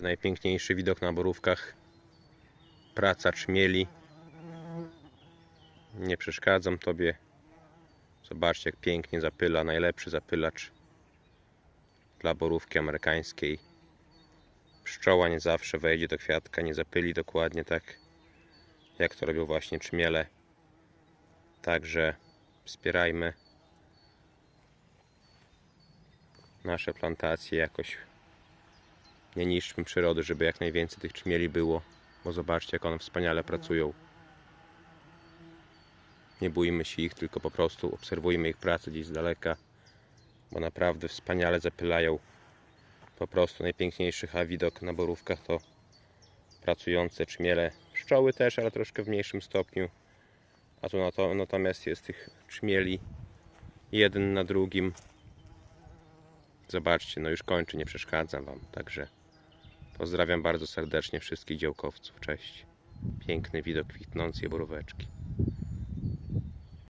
Najpiękniejszy widok na borówkach. Praca czmieli. Nie przeszkadzam tobie. Zobaczcie, jak pięknie zapyla. Najlepszy zapylacz dla borówki amerykańskiej. Pszczoła nie zawsze wejdzie do kwiatka, nie zapyli dokładnie tak, jak to robią właśnie czmiele. Także wspierajmy nasze plantacje jakoś. Nie niszczmy przyrody, żeby jak najwięcej tych czmieli było. Bo zobaczcie, jak one wspaniale pracują. Nie bójmy się ich, tylko po prostu obserwujmy ich pracę gdzieś z daleka, bo naprawdę wspaniale zapylają. Po prostu najpiękniejszy widok na borówkach to pracujące czmiele. Pszczoły też, ale troszkę w mniejszym stopniu. A tu na to, natomiast jest tych czmieli jeden na drugim. Zobaczcie, no już kończę, nie przeszkadzam Wam. Także pozdrawiam bardzo serdecznie wszystkich działkowców. Cześć. Piękny widok kwitnącej boróweczki.